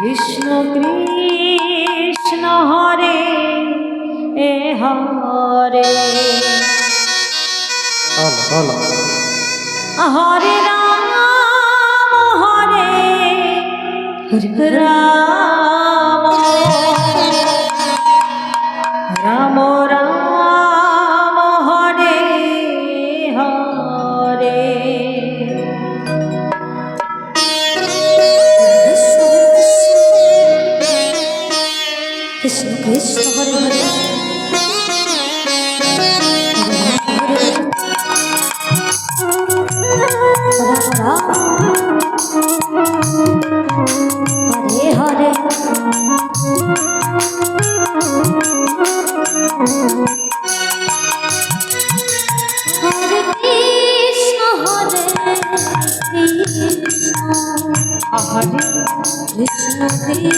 কৃষ্ণ কৃষ্ণ হরে এ হরে। হলো হলো হরে রাম হরে রাম। কৃষ্ণ কৃষ্ণ হরে হরে রাম হরে। হরে হরে কৃষ্ণ হরে কৃষ্ণ। হরে কৃষ্ণ কৃষ্ণ।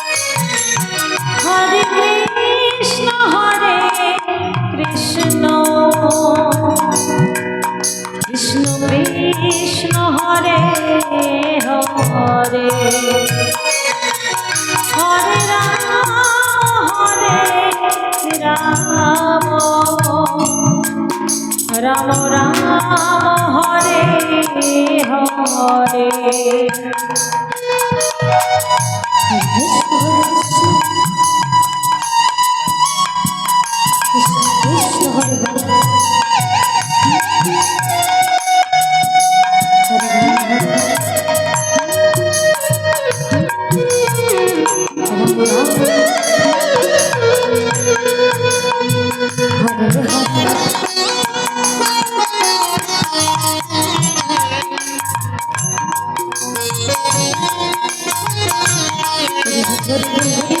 রাম রাম হরে হরে কৃষ্ণ হরে হরে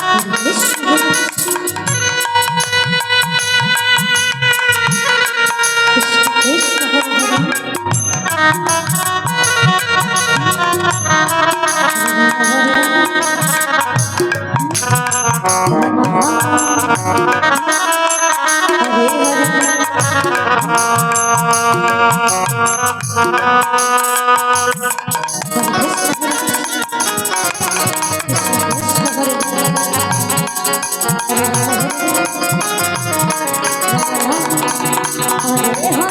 হরে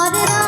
Mother.